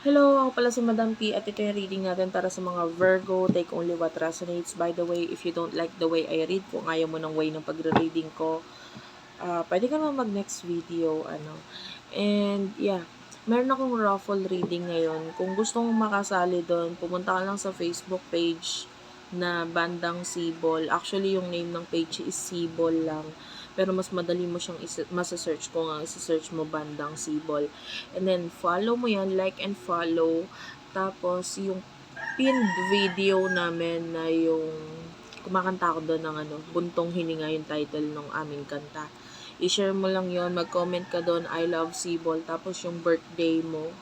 Hello, ako pala si Madam P at ito yung reading natin para sa mga Virgo. Take only what resonates. By the way, if you don't like the way I read, kung ayaw mo ng way ng pagre-reading ko, uh, pwede ka naman mag-next video. ano And yeah, meron akong raffle reading ngayon. Kung gusto mong makasali doon, pumunta ka lang sa Facebook page na Bandang Sibol. Actually, yung name ng page is Sibol lang pero mas madali mo siyang masa-search kung ang isa-search mo bandang Sibol. And then, follow mo yan, like and follow. Tapos, yung pinned video namin na yung kumakanta ako doon ng ano, Buntong Hininga yung title ng aming kanta. I-share mo lang yon mag-comment ka doon, I love Sibol. Tapos, yung birthday mo,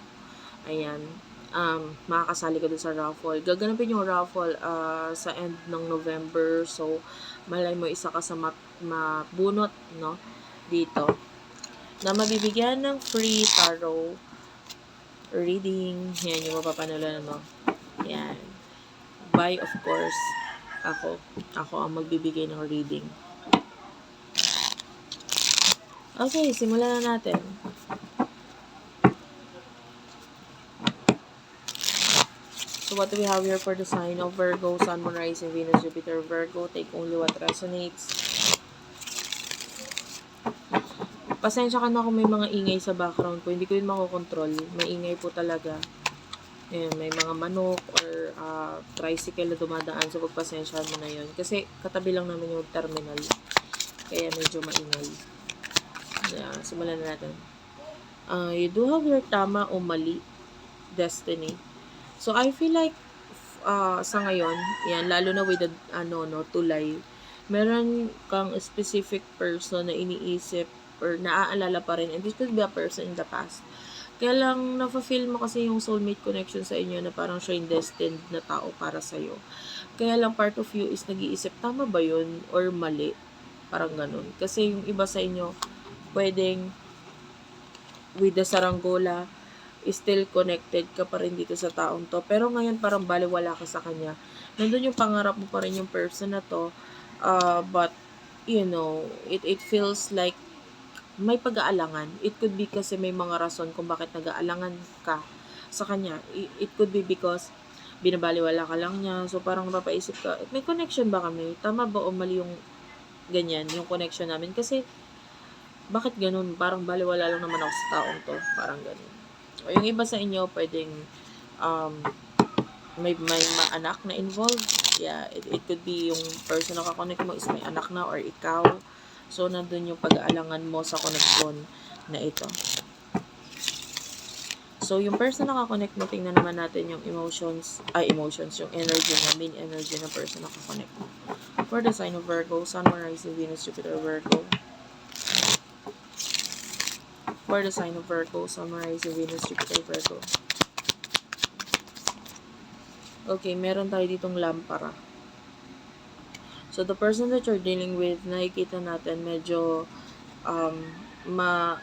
ayan, um, makakasali ka doon sa raffle. Gaganapin yung raffle uh, sa end ng November. So, malay mo isa ka sa ma- mabunot, no? Dito. Na mabibigyan ng free tarot reading. Yan yung mapapanalo, no? Yan. By, of course, ako. Ako ang magbibigay ng reading. Okay, simulan na natin. So what do we have here for the sign of Virgo, Sun, Moon, Rising, Venus, Jupiter, Virgo? Take only what resonates. Pasensya ka na kung may mga ingay sa background ko. Hindi ko yun makokontrol. May ingay po talaga. Ayan, may mga manok or uh, tricycle na dumadaan. So, pagpasensyahan mo na yun. Kasi katabi lang namin yung terminal. Kaya medyo maingay. Yeah, simulan na natin. Uh, you do have your tama o mali destiny. So, I feel like, uh, sa ngayon, yan, lalo na with the, ano, no, tulay, meron kang specific person na iniisip or naaalala pa rin, and this could be a person in the past. Kaya lang, na-fulfill mo kasi yung soulmate connection sa inyo na parang siya yung destined na tao para sa'yo. Kaya lang, part of you is nag-iisip, tama ba yun? Or mali? Parang ganun. Kasi yung iba sa inyo, pwedeng with the saranggola, still connected ka pa rin dito sa taong to. Pero ngayon parang baliwala ka sa kanya. Nandun yung pangarap mo pa rin yung person na to. Uh, but, you know, it, it feels like may pag-aalangan. It could be kasi may mga rason kung bakit nag-aalangan ka sa kanya. It, could be because binabaliwala ka lang niya. So, parang mapaisip ka, may connection ba kami? Tama ba o mali yung ganyan, yung connection namin? Kasi, bakit ganun? Parang baliwala lang naman ako sa taong to. Parang ganun. O yung iba sa inyo, pwedeng um, may, may anak na involved. Yeah, it, it could be yung person na kakonect mo is may anak na or ikaw. So, nandun yung pag-aalangan mo sa connection na ito. So, yung person na kakonect mo, tingnan naman natin yung emotions, ay emotions, yung energy na, main energy ng person na kakonect mo. For the sign of Virgo, Sun, Moon, Rising, Venus, Jupiter, Virgo. For the sign of Virgo, Sun, Moon, Rising, Venus, Jupiter, Virgo. Okay, meron tayo ditong lampara. So, the person that you're dealing with, nakikita natin medyo um, ma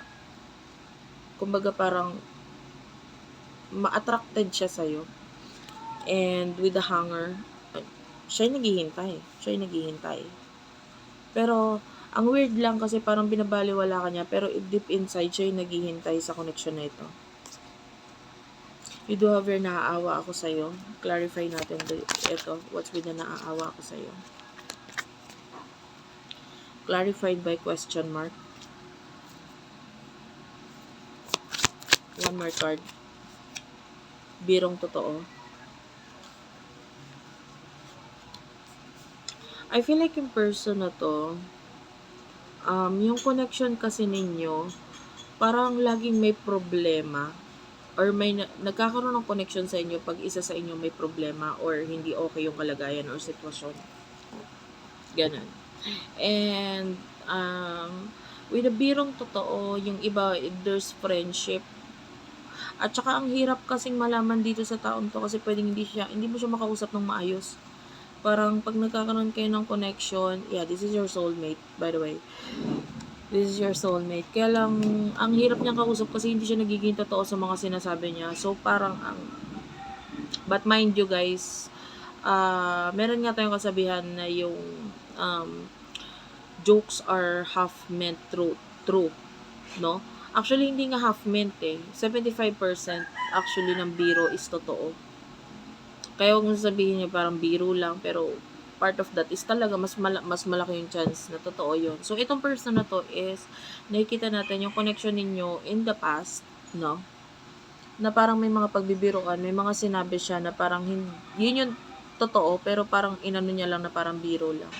kumbaga parang ma-attracted siya sa'yo. And with the hanger, siya yung naghihintay. Siya yung naghihintay. Pero, ang weird lang kasi parang binabaliwala ka niya, pero deep inside, siya yung naghihintay sa connection na ito. You do have your naaawa ako sa'yo. Clarify natin ito. What's with the naaawa ako sa'yo. Clarified by question mark. One more card. Birong totoo. I feel like yung person na to, um, yung connection kasi ninyo, parang laging may problema or may na- nagkakaroon ng connection sa inyo pag isa sa inyo may problema or hindi okay yung kalagayan or sitwasyon. Ganon. And, um, with a birong totoo, yung iba, there's friendship. At saka ang hirap kasing malaman dito sa taon to kasi pwedeng hindi siya, hindi mo siya makausap ng maayos. Parang pag nagkakaroon kayo ng connection, yeah, this is your soulmate, by the way. This is your soulmate. Kaya lang, ang hirap niyang kausap kasi hindi siya nagiging totoo sa mga sinasabi niya. So, parang ang... But mind you guys, uh, meron nga tayong kasabihan na yung um, jokes are half meant true, true no? Actually, hindi nga half mint eh. 75% actually ng biro is totoo. Kaya huwag mo sabihin niya parang biro lang, pero part of that is talaga mas mala- mas malaki yung chance na totoo yun. So, itong person na to is, nakikita natin yung connection ninyo in the past, no? Na parang may mga pagbibiroan, may mga sinabi siya na parang hindi, yun yung totoo, pero parang inano niya lang na parang biro lang.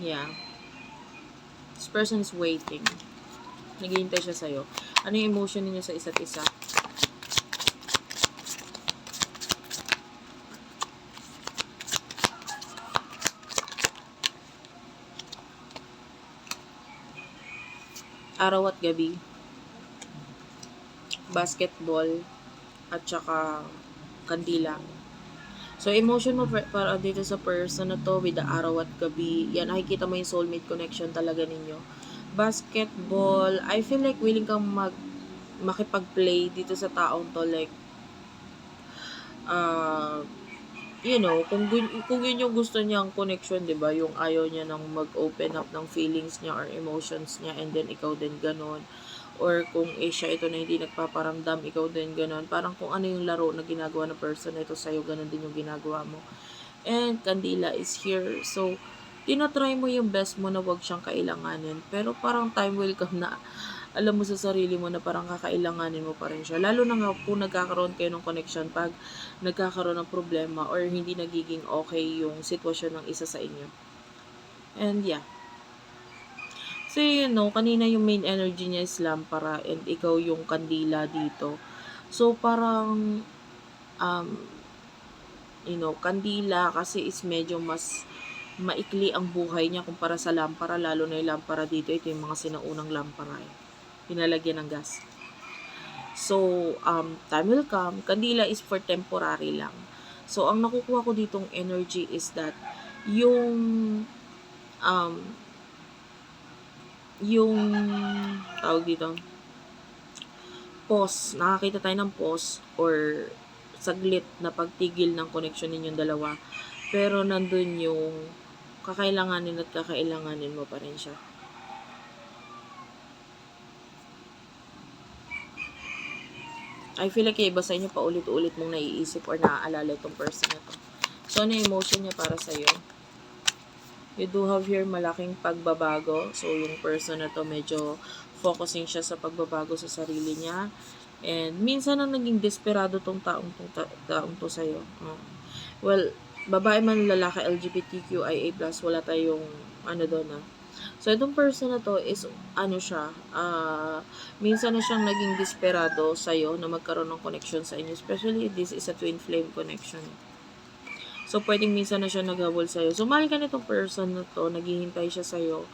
Yeah. This person is waiting. Naghihintay siya sa'yo. Ano yung emotion ninyo sa isa't isa? Araw at gabi. Basketball. At saka kandila. So, emotion mo para dito sa person na to with the araw at gabi. Yan, nakikita mo yung soulmate connection talaga ninyo. Basketball, I feel like willing kang mag makipag-play dito sa taong to like uh, you know, kung, kung yun yung gusto niyang connection, di ba? Yung ayaw niya nang mag-open up ng feelings niya or emotions niya and then ikaw din ganon. Or kung eh, siya ito na hindi nagpaparamdam, ikaw din ganon. Parang kung ano yung laro na ginagawa ng person na ito sa'yo, ganon din yung ginagawa mo. And Candila is here. So, tinatry mo yung best mo na wag siyang kailanganin. Pero parang time will come na alam mo sa sarili mo na parang kakailanganin mo pa rin siya. Lalo na nga kung nagkakaroon kayo ng connection pag nagkakaroon ng problema or hindi nagiging okay yung sitwasyon ng isa sa inyo. And yeah. So, you know, kanina yung main energy niya is lampara and ikaw yung kandila dito. So, parang, um, you know, kandila kasi is medyo mas maikli ang buhay niya kumpara sa lampara, lalo na yung lampara dito. Ito yung mga sinaunang lampara eh. Pinalagyan ng gas. So, um, time will come. Kandila is for temporary lang. So, ang nakukuha ko ditong energy is that yung um, yung tawag dito pause, nakakita tayo ng pause or saglit na pagtigil ng connection ninyong dalawa pero nandun yung kakailanganin at kakailanganin mo pa rin siya. I feel like iba sa inyo pa ulit-ulit mong naiisip or naaalala itong person na to. So, ano yung emotion niya para sa'yo? You do have here malaking pagbabago. So, yung person na to medyo focusing siya sa pagbabago sa sarili niya. And minsan ang naging desperado tong taong tong ta- taong to sa'yo. Uh, well, babae man lalaki LGBTQIA+, wala tayong ano doon ah. So, itong person na to is, ano siya, ah, minsan na siyang naging desperado sa'yo na magkaroon ng connection sa inyo. Especially, this is a twin flame connection. So, pwedeng minsan na siya naghabol sa'yo. So, mahal ka nitong person na to, naghihintay siya sa'yo.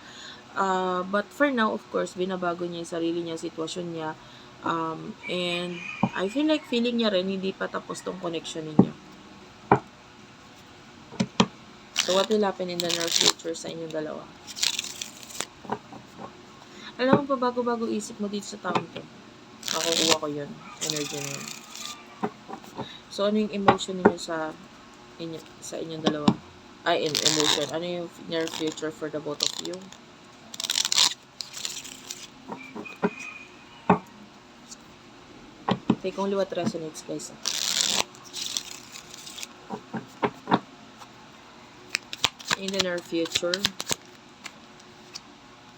Uh, but for now, of course, binabago niya yung sarili niya, sitwasyon niya. Um, and I feel like feeling niya rin, hindi pa tapos tong connection ninyo. So, what will happen in the near future sa inyong dalawa? Alam mo pa, bago-bago isip mo dito sa taong to. Nakukuha ko yun. Energy na yun. So, ano yung emotion niyo sa inyo, sa inyong dalawa? Ay, in emotion. Ano yung near future for the both of you? Take only what resonates, guys. ah. In the near future,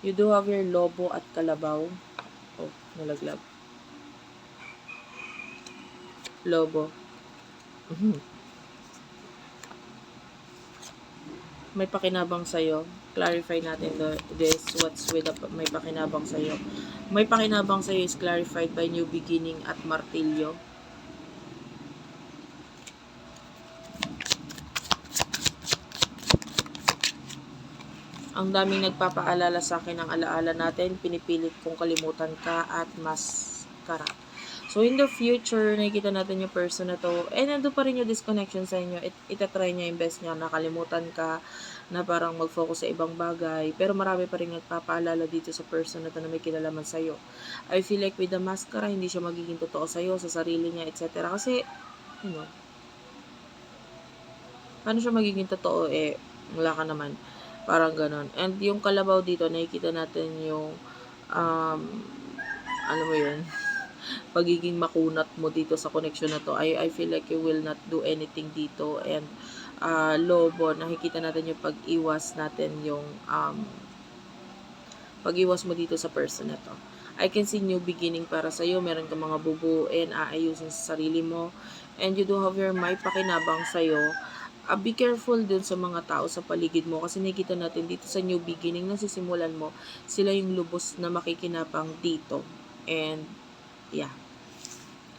you do have your lobo at kalabaw. Oh, nalaglag. Lobo. Mhm. May pakinabang sa'yo. Clarify natin the, this. What's with the, may pakinabang sa'yo. May pakinabang sa'yo is clarified by new beginning at martilyo. Ang daming nagpapaalala sa akin ng alaala natin. Pinipilit kong kalimutan ka at mas kara. So, in the future, nakikita natin yung person na to. Eh, nandun pa rin yung disconnection sa inyo. It, itatry niya yung best niya. Nakalimutan ka na parang mag-focus sa ibang bagay. Pero marami pa rin nagpapaalala dito sa person na to na may kinalaman sa'yo. I feel like with the mascara, hindi siya magiging totoo sa'yo, sa sarili niya, etc. Kasi, you know, paano siya magiging totoo? Eh, wala ka naman. Parang ganon. And yung kalabaw dito, nakikita natin yung um, ano mo yun, pagiging makunat mo dito sa connection na to. I, I feel like you will not do anything dito and uh, lobo, nakikita natin yung pag-iwas natin yung um, pag-iwas mo dito sa person na to. I can see new beginning para sa iyo. Meron kang mga bubuin, aayusin sa sarili mo. And you do have your may pakinabang sa iyo. Uh, be careful dun sa mga tao sa paligid mo kasi nakikita natin dito sa new beginning na sisimulan mo, sila yung lubos na makikinabang dito. And yeah,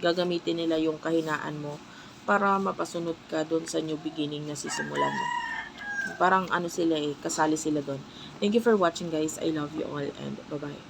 gagamitin nila yung kahinaan mo para mapasunod ka dun sa new beginning na sisimulan mo. Parang ano sila eh, kasali sila dun. Thank you for watching guys. I love you all and bye-bye.